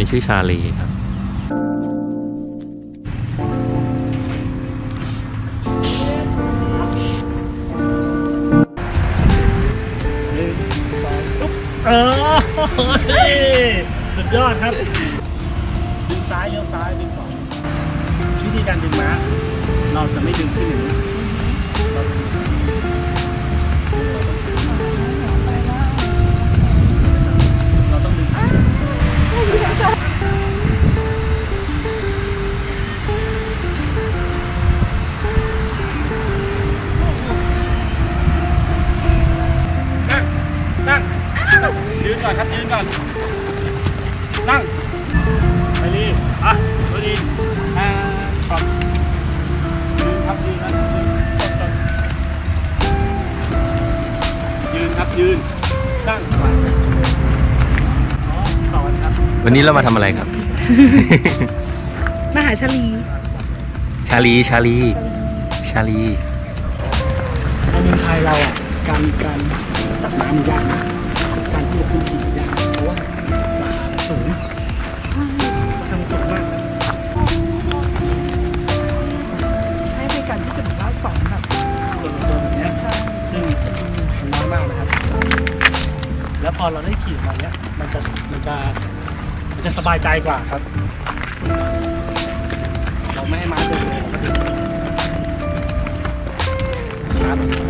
นี้ชื่อชาลีครับหนึ่งสองปุ๊บเออสุดยอดครับดึงซ้ายเลี้ยวซ้ายดึงขวาวิธีการดึงม้าเราจะไม่ดึงขึ้นอย่างนี้ ก่อนครับยืนก่อน นั่ง ไปรีอะไปรีอ่าขอบยืนครับยืนนะยืนครับยืนนั่งก่อนอ๋อต่อนะครับ วันนี้เรามาทำอะไรครับ มหาชลีชาลี ชาลี ชาลี ในเมืองไทยเราอะการการจับน้ำมันยากนะการที่จะขึ้นขี่ย พอเราได้ขี่มาเนี้ยมันจะมันจะมันจะสบายใจกว่าครับ เราไม่ให้มาเดินเลยเราก็ดึงม้าแบ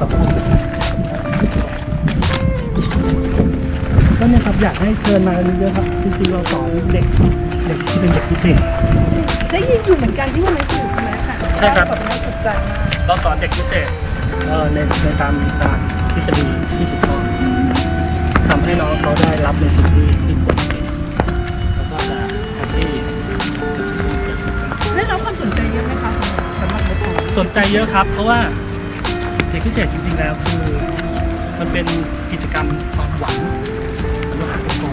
สัตว์สัมพันธ์ก็เนี่ยครับอยากให้เชิญมาเยอะๆครับจริงๆเราสอนเด็กเด็กที่เป็นเด็กพิเศษ ได้ยินอยู่เหมือนกันที่ว่าไม่ถูกนะค่ะใช่ครับ น่าสนใจมากเราสอนเด็กพิเศษเอ่อในในตามตามทฤษฎีที่ถูกต้องทำให้น้องเขาได้รับในสิ่งที่ที่ควรเป็นแล้วก็จะแฮปปี้กับสิ่งที่เกิดขึ้นได้รับความสนใจเยอะไหมคะสำหรับสำหรับเด็กสนใจเยอะครับ เพราะว่า ด็กพิเศษจริง ๆ แล้วคือ มันเป็นกิจกรรมความหวังสำหรับผู้ปกครอง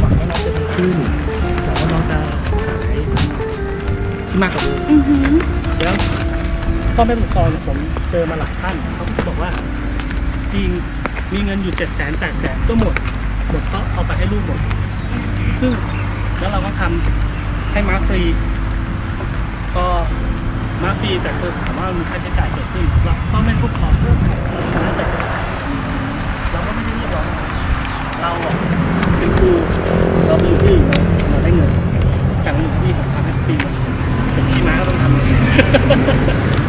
หวังว่าน้องจะดีขึ้นหวังว่าน้องจะหายที่มากกว่าเดิมอือหือแล้วพ่อแม่ผู้ปกครองเนี่ยผมเจอมาหลายท่านเขาก็บอกว่า จริงมีเงินอยู่เจ็ดแสนแปดแสนก็หมด หมดก็เอาไปให้ลูกหมด ซึ่งแล้วเราก็ทำให้มาฟรี ก็าฟรีแต่คือถามว่ามีค่าใช้จ่ายเกิดขึ้นเราพ่อแม่ผู้ปกครองเพื่อใส่แล้วแต่จะใส่เราก็ไม่ได้เรียกร้องเราเป็นครูเราไปอยู่ที่เราได้เงินจากหนึ่งที่ผมทำให้ฟรีหมดเป็นที่ม้าก็ต้องทำเอง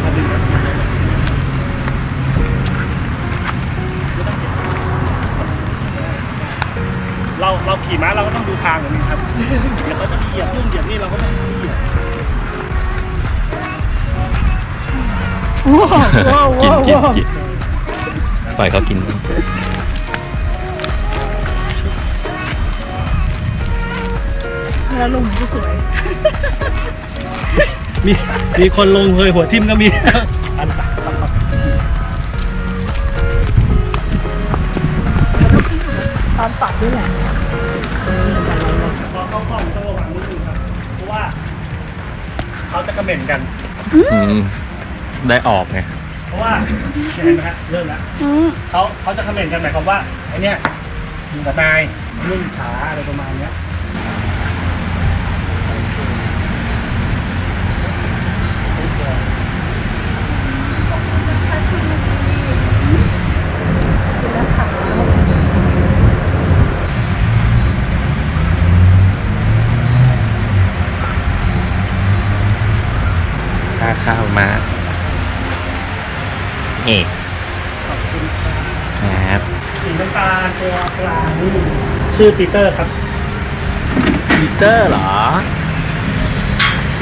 ทำดไม่ต้องเก็บเราเราขี่ม้าเราก็ต้องดูทางเหมือนกันครับเดี๋ยวเขาจะมีเหยียบนู่นเหยียบนี่เราก็ต้องเหยียบ ว้าวว้าวกินว้าวกินกินปล่อยเขากินแล้วลงมันก็สวย มีมีคนลงเคยหัวทิ่มก็มีอันตักครับครับตามปัดด้วยแหละพอเข้ากล้องต้องระวังนิดนึงครับ เพราะว่า เขาจะกระเหม็นกัน อืม ได้ออกไงเพราะว่าเห็นไหมฮะเริ่มแล้วอืมเขาเขาจะคอมเมนต์กันหมายความว่าไอเนี้ยอยู่กับนายรุ่นสาอะไรประมาณเนี้ยค่าข้าวมา เอกขอบคุณครับครับสีน้ำตาลตัวกลางนี่ชื่อปีเตอร์ครับ ปีเตอร์เหรอ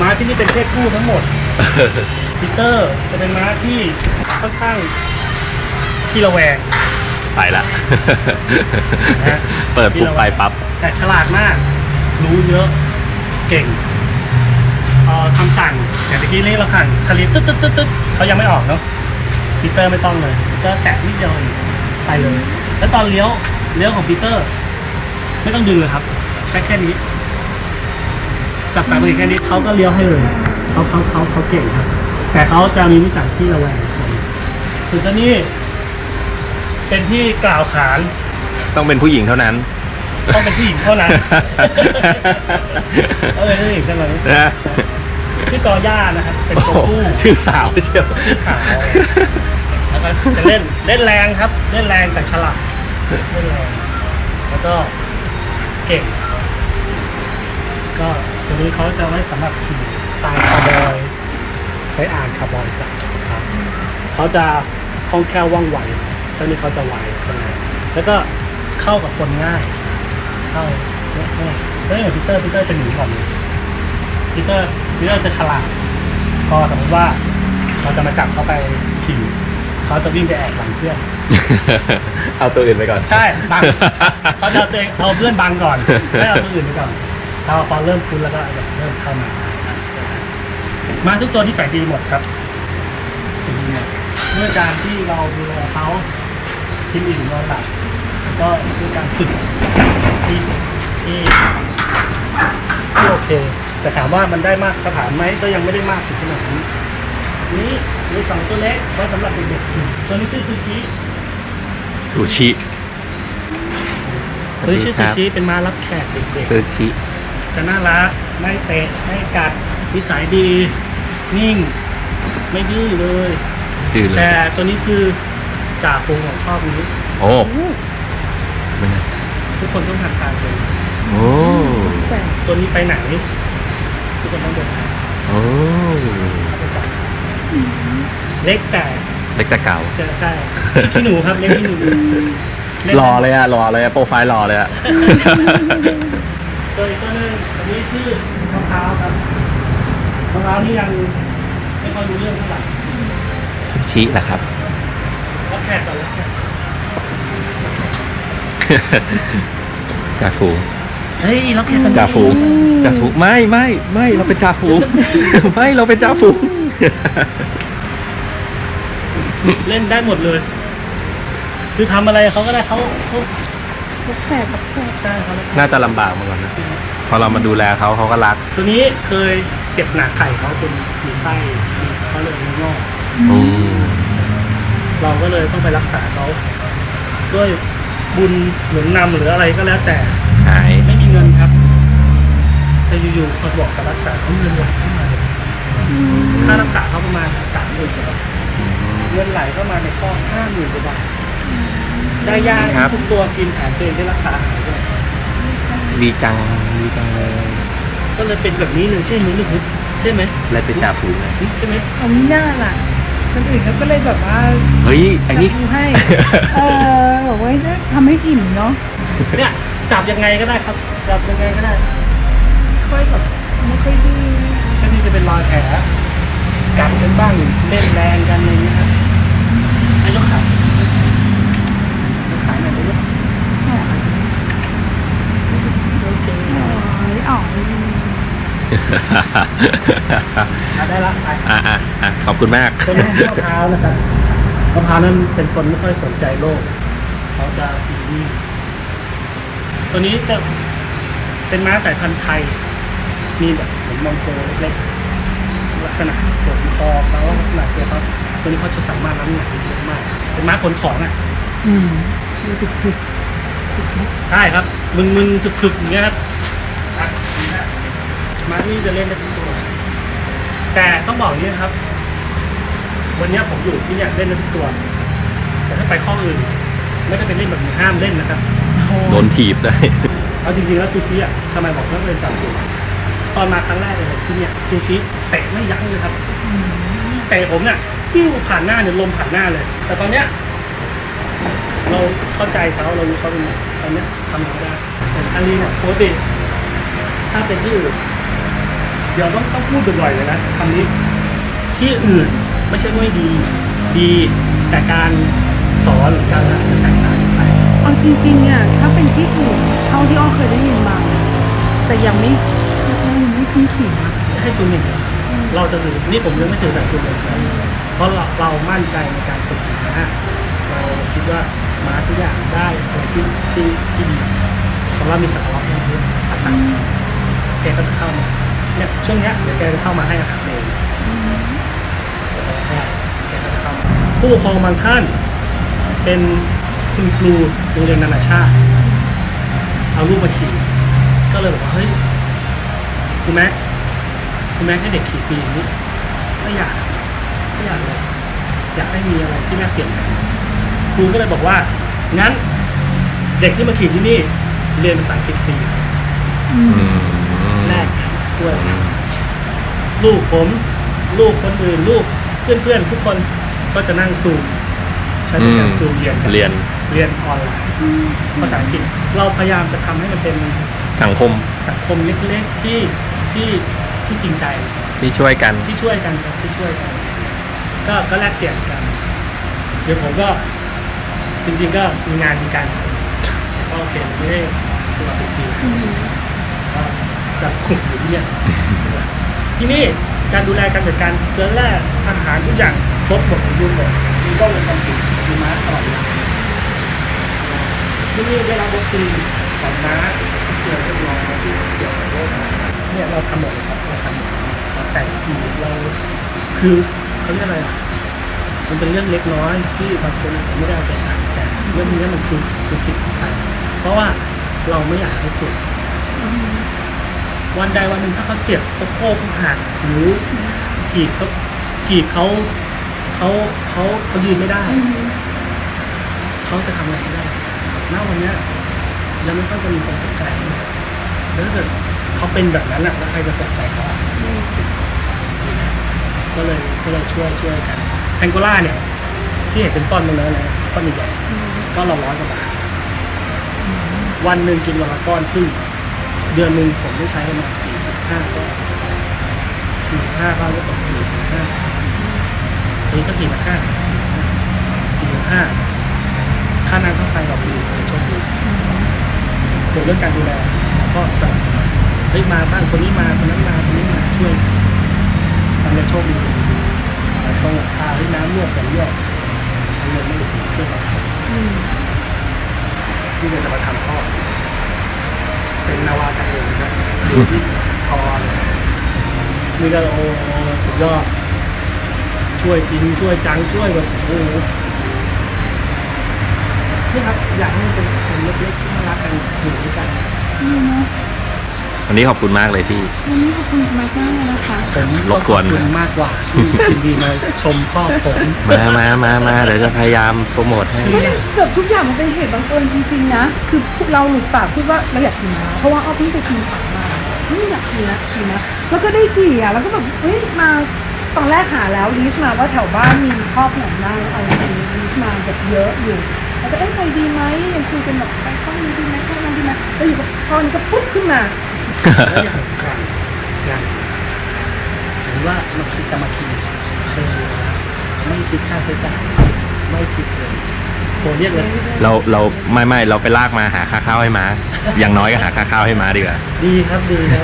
ม้าที่นี่เป็นเพศผู้ทั้งหมด ปีเตอร์จะเป็นม้าที่ค่อนข้างขี้ระแวง ไปละฮะเปิดปุ๊บไปปั๊บ แต่ฉลาดมาก รู้เยอะ เก่งเอ่อคำสั่งอย่างเมื่อกี้นี่เราขังชลิดตึ๊ดตึ๊ดตึ๊ดตึ๊ดเขายังไม่ออกเนาะ ปีเตอร์ไม่ต้องเลยปีเตอร์แตะนิดเดียวเองไปเลย แล้วตอนเลี้ยวเลี้ยวของปีเตอร์ ไม่ต้องดึงเลยครับใช้แค่นี้ จับสายเบรกแค่นี้เขาก็เลี้ยวให้เลยเขาเขาเขาเขาเก่งครับ แต่เขาจะมีนิสัยที่ระแวงส่วนตัวนี้ เป็นที่กล่าวขานต้องเป็นผู้หญิงเท่านั้น ต้องเป็นผู้หญิงเท่านั้น เออผู้หญิงเท่านั้นนะ ชื่อกอย่านะครับ เป็นโอ้ตัวโหผู้ชื่อสาวเชียวชื่อสาวแล้วก็จะเล่นเล่นแรงครับ เล่นแรงแต่ฉลาดเล่นแรงแล้วก็เก่งก็ตัวนี้เขาจะไว้สำหรับขี่สไตล์คาร์บอยใช้อ่านคาร์บอยสักครับเขาจะคล่องแคล่วว่องไวเจ้านี้เขาจะไวจังเลยแล้วก็เข้ากับคนง่าย เข้าเนี่ยเนี่ยเฮ้ยพีเตอร์พีเตอร์จะหนีก่อนเลยพีเตอร์ พีเตอร์จะฉลาดพอสมมติว่าเราจะมาจับเขาไปขี่เขาจะวิ่งไปแอบหลังเพื่อน เอาตัวอื่นไปก่อน ใช่บังเขาจะเอาตัวเองเอาเพื่อนบังก่อนไม่เอาตัวอื่นไปก่อนเราพอเริ่มคุ้นแล้วก็เริ่มเข้ามามาทุกตัวที่ใส่ดีหมดครับเมื่อการที่เราดูแลเขากินอิ่มนอนหลับแล้วก็ด้วยการฝึกที่ที่ที่โอเค แต่ถามว่ามันได้มากสถานไหมก็ยังไม่ได้มากถึงขนาดนี้นี่มีสองตัวเล็กไว้สำหรับเด็กๆตัวนี้ชื่อซูชิซูชิตัวนี้ชื่อซูชิเป็นม้ารับแขกเด็กซูชิๆจะน่ารักไม่เตะไม่กัดนิสัยดี นิ่ง ไม่ดื้อเลยชื่อเลแต่ยตัวนี้คือจ่าฟูงของครอบนี้โอ้ไม่น่าเชื่อทุกคนต้องหัดทางเลยโอ้ แสงตัวนี้ไปไหน ทุกคนต้องเดินทางโอ้เข้าไปจับเล็กแต่เล็กแต่เก่าจะใช่พี่หนูครับเล็กพี่หนูล่นรอเลยอะรอเลยอะโปรไฟล์รอเลยอะตัวอีกตัวหนึงอันนี้ชื่อมะพร้าวครับมะพร้าวนี่ยังไม่ค่อยรู้เรื่องเท่าไหร่ซูชิแหละครับรับแขกก่อนรับแขก จ่าฝูง เฮ้ยรับแขกกันจ่าฝูงจ่าฝูงไม่ไม่ไม่เราเป็นจ่าฝูง ไม่เราเป็นจ่าฝูง เล่นได้หมดเลย คือทำอะไรเขาก็ได้เขาเขาลูกแขกกับแขกใช่เขาน่าจะลำบากมาก่อนนะ พอเรามาดูแลเขาเขาก็รักตัวนี้เคยเจ็บหนักไข่เขาเป็นมีไส้เขาเลยงอก อืมเราก็เลยต้องไปรักษาเขาด้วยบุญหนุนนำหรืออะไรก็แล้วแต่หาย ไม่มีเงินครับ แต่อยู่ๆพอบอกกับรักษาเขาเงินไหลเข้ามาเลยค่ารักษาเขาประมาณสามหมื่นกว่าบาทเงินไหลเข้ามาในก้อนห้าหมื่นกว่าบาทได้ยาทุกตัวกินแถมตัวเองได้รักษาหายด้วยดีจังดีจังเลยก็เลยเป็นแบบนี้หนึ่งใช่ไหมลูกใช่ไหมเลยเป็นจ่าฝูงเลยใช่ไหมเอาไม่น่าล่ะคนอื่นเขาก็เลยแบบว่าเฮ้ยไอ้นี่ดูให้ เออบอกว่าทำให้อิ่มเนาะเนี่ยจับยังไงก็ได้ครับจับยังไงก็ได้ ค่อยแบบไม่ค่อยดื้อแค่ที่จะเป็นรอยแผลกัดกันบ้างเล่นแรงกันอะไรอย่างเงี้ยครับให้ยกขายกขาหน่อยได้ไหมโอเคอ๋ออ๋ออะได้ละไปอะอะอะขอบคุณมากตัวนี้ชื่อมะพร้าวนะครับมะพร้าวนั้นเป็นคนไม่ค่อยสนใจโลก เขาจะอยู่นี่ตัวนี้จะเป็นม้าสายพันธุ์ไทย มีแบบเหมือนมองโกเล็กๆลักษณะส่วนคอเขาลักษณะตัวเขาตัวนี้เขาจะสามารถรับน้ำหนักได้เยอะมาก เป็นม้าขนของอะอืมดูถึกถึกใช่ครับ มึงมึงถึกถึกอย่างเงี้ยครับอะอย่างเงี้ยม้านี่จะเล่นได้ทุกตัว แต่ต้องบอกอย่างนี้นะครับ วันเนี้ยผมอยู่ที่เนี่ยเล่นได้ทุกตัว แต่ถ้าไปข้ออื่นไม่ได้เป็นเล่นแบบนี้ห้ามเล่นนะครับโดนถีบได้ เอาจริงๆแล้วซูชิอะทำไมบอกว่าเป็นจ่าฝูง ตอนมาครั้งแรกเลยที่เนี่ยซูชิเตะไม่ยั้งเลยครับเตะผมเนี่ยจิ้วผ่านหน้าเนี่ยลมผ่านหน้าเลย แต่ตอนเนี้ยเราเข้าใจเขาเรารู้เขาเป็นไงตอนเนี้ยทำเขาได้แต่อันนี้เนี่ยปกติถ้าเป็นที่อื่นเดี๋ยวต้องต้องพูดบ่อยๆเลยนะคำนี้ที่อื่นไม่ใช่ไม่ดีดีแต่การสอนหรือการงานจะแตกต่างกันไปเอาจริงๆอะถ้าเป็นที่อื่นเท่าที่อ้อเคยได้ยินมา แต่ยังไม่ ให้จุนหนึ่งเราจะถือนี่ผมยังไม่ถือแบบจุนหนึ่งเพราะเราเรามั่นใจในการฝึกนะฮะเราคิดว่าม้าทุกอย่างได้อะไรที่ที่ที่ดีเพราะว่ามีสัตว์รอบข้างด้วยอาแกก็จะเข้ามาเนี่ยช่วงเนี้ยเดี๋ยวแกจะเข้ามาให้อาหารเองแกจะเข้ามาผู้ปกครองบางท่านเป็นคุณครูโรงเรียนนานาชาติ เอาลูกมาขี่ก็เลยบอกว่าเฮ้ย คุณแม่คุณแม่ให้เด็กขี่ฟรีอย่างนี้ไม่อยากไม่อยากเลยอยากให้มีอะไรที่น่าเปลี่ยนแปลงครูก็เลยบอกว่างั้น เด็กที่มาขี่ที่นี่ เรียนภาษาอังกฤษฟรีอืมแลกกันช่วยกันลูกผม ลูกคนอื่นลูกเพื่อนๆทุกคนก็จะนั่งซูมใช้โปรแกรมซูมเรียนกันเรียนเรียนออนไลน์ภาษาอังกฤษเราพยายามจะทำให้มันเป็นสังคมสังคมเล็กๆที่ ที่ที่จริงใจที่ช่วยกัน ที่ช่วยกันครับที่ช่วยกัน ก็ก็แลกเปลี่ยนกัน เดี๋ยวผมก็จริงๆก็มีงานมีการก็โอเคไม่ได้ตัวเป็นทีมก็จะขุดอยู่ที่เนี่ยที่นี่การดูแลการจัดการเกลือแร่อาหารทุกอย่างครบหมดสมบูรณ์หมดมีกล้องวงจรปิดมีม้าตลอดเวลาที่นี่ได้รับวัคซีนของม้าที่เกี่ยวกับรองที่เกี่ยวกับโรค เนี่ยเราทำหมดเลยครับเราทำหมดเราแต่งทีเราคือเขาเรียกอะไรอะมันเป็นเรื่องเล็กน้อยที่บางคนไม่ได้เอาใจใส่แต่เรื่องนี้มันคือคือสิ่งสำคัญเพราะว่าเราไม่อยากให้เจ็บวันใดวันหนึ่งถ้าเขาเจ็บสะโพกเขาหักหรือกีดเขากีดเขาเขาเขาเขายืนไม่ได้เขาจะทำอะไรไม่ได้ณวันนี้ยังไม่ค่อยจะมีคนสนใจแล้วถ้าเกิด เขาเป็นแบบนั้นอะแล้วใครจะสนใจเขาอะก็เลยก็เลยช่วยช่วยกันแองโกล่าเนี่ย ที่เห็นเป็นต้นมันเลยนะต้นใหญ่ๆก็เราร้อยกว่าบาทวันหนึ่งกินวันละก้อนครึ่งเดือนหนึ่งผมได้ใช้ประมาณสี่สิบห้าก็สี่สิบห้าก็ลดไปสี่สิบห้าอันนี้ก็สี่สิบห้าสี่สิบห้าค่าน้ำค่าไฟเราฟรีในช่วงนี้ส่วนเรื่องการดูแลเราก็สนับสนุน เฮ้ยมาบ้างคนนี้มาคนนั้นมาคนนี้มาช่วยทำในโชคดีแต่ต้องพาให้น้ำรั่วแต่รั่วทำเงินไม่ถึงช่วยเราที่เราจะมาทำข้อเป็นนาวาการเงินะอยู่ที่คอเลยนี่ก็โอ้โหสุดยอดช่วยจริงช่วยจังช่วยแบบโอ้โหนี่ครับอยากให้เป็นคนเล็กๆที่น่ารักกันอยู่ด้วยกัน วันนี้ขอบคุณมากเลยพี่ วันนี้ขอบคุณมากมากเลยนะคะผมรบกวน ขอบคุณมากกว่าที่ยินดีมาชมพ่อผมมามามามาเดี๋ยวจะพยายามโปรโมทให้เกือบทุกอย่างมันเป็นเหตุบังเอิญจริงๆนะ คือพวกเราหลุดปากพูดว่าเราอยากขี่ม้าเพราะว่าอ้อเพิ่งไปขี่ม้ามาเฮ้ยอยากขี่นะขี่นะแล้วก็ได้ขี่อะแล้วก็แบบเฮ้ยมาตอนแรกหาแล้วลิสต์มาว่าแถวบ้านมีครอบไหนบ้างเอาจริงๆลิสต์มาแบบเยอะอยู่แล้วก็เอ้ยใครดีไหมยังคุยกันแบบไปข้องนี้ดีไหมข้องนั้นดีไหมแล้วอยู่กับตอนก็ปุ๊บขึ้นมา แล้วอย่างการงานหรือว่าเราคิดจะมาขี่เชิญไม่คิดค่าใช้จ่ายไม่คิดเลยโทรเรียกเลย เราเราไม่ไม่เราไปลากมาหาค่าข้าวให้มา อย่างน้อยก็หาค่าข้าวให้มาดีกว่า ดีครับดีครับ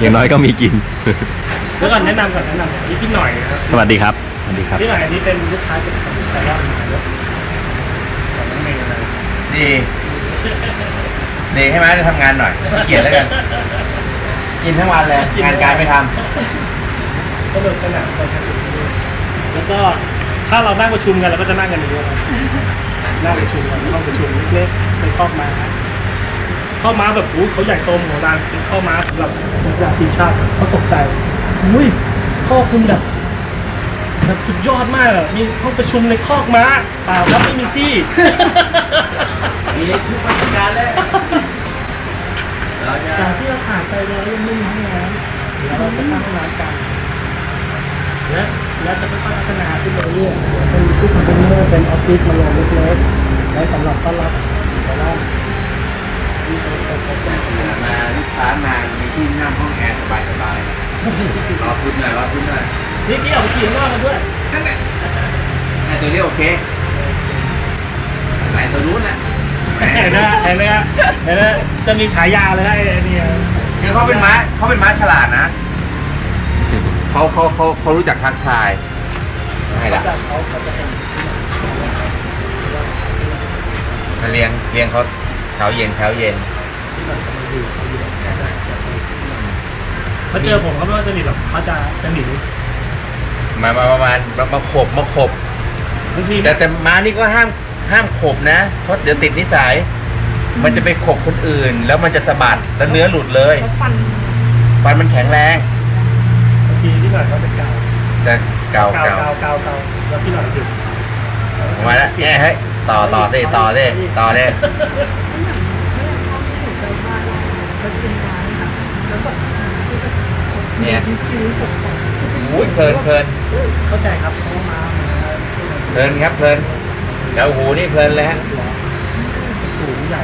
อย่างน้อยก็มีกิน แล้วก่อนแนะนำก่อนแนะนำนี่พี่หน่อยนะครับสวัสดีครับ สวัสดีครับ พี่หน่อยอันนี้เป็นลูกค้าจากสายยอดมาเยอะของน้องเมย์เลยดี ดีให้ไหมจะทำงานหน่อยขี้เกียจแล้วกัน กินทั้งวันเลย งานการไม่ทก็เดินสนามไปทางอื่นด้วยแล้วก็ถ้าเรานั่งประชุมกันเราก็จะนั่งกันอย่างนี้ยนะนั่งประชุมกันในห้องประชุมเล็กๆเป็นครอบม้าครอบม้าแบบอู้เขาใหญ่โตมโหฬารเป็นข้อม้าสำหรับนักกีฬาทีมชาติเขาตกใจอุ้ยข้อคุณแบบ แบบสุดยอดมากอะมีห้องประชุมในคอกม้าเปล่าครับไม่มีที่ำมีทุกประสบการณ์เลยเราจะจากที่เราผ่านไปเรายังไม่มีห้องน้ำเดี๋ยวเราจะสร้างห้องน้ำกันและและจะค่อยๆพัฒนาขึ้นไปเรื่อยๆเป็นที่คอนเทนเนอร์เป็นออฟฟิศมาลงเล็กๆไว้สำหรับต้อนรับแต่ว่าที่เขาเขาเขาจะมาลูกค้ามามีที่นั่งห้องแอร์สบายสบายๆรอคุณหน่อยรอคุณหน่อย นี่พี่เอาไปขี่ข้างนอกกันด้วยนั่นแหละไอ้ตัวนี้โอเคไหนตัวนู้นน่ะแหมเห็นไหมเห็นไหมฮะเห็นไหมจะมีฉายาเลยนะไอ้นี่คือเขาเป็นม้าเขาเป็นม้าฉลาดนะเขาเขาเขาเขารู้จักทักทายไม่เขาละจะเขาเขาจะเป็นมาเลี้ยงเลี้ยงเขาเช้าเย็นเช้าเย็นมาเจอผมเขาไม่ว่าจะหนีหรอกเขาจะจะหนี มามาประมาณมามาขบมาขบบางทีแต่แต่ม้านี่ก็ห้ามห้ามขบนะเพราะเดี๋ยวติดนิสัย มันจะไปขบคนอื่น แล้วมันจะสะบัดแล้วเนื้อหลุดเลยแล้วฟันฟันมันแข็งแรงบางทีที่หน่อยเขาจะเกาจะเก่าเกาเก่าเกาเกาเกาแล้วพี่หน่อยหยุดมาแล้วแง่เฮ้ยต่อต่อสิต่อสิต่อเลยไม่อย่างไม่อย่างพ่อไม่ถูกใจมากเราเราจะเป็นร้านค่ะแล้วแบบอ่าที่จะเนี่ย คิ้วผม ก่อนอุ้ยเพลินเพลินเข้าใจครับเขามามาเพลินครับเพลินเดี๋ยวหูนี่เพลินเลยฮะสูงใหญ่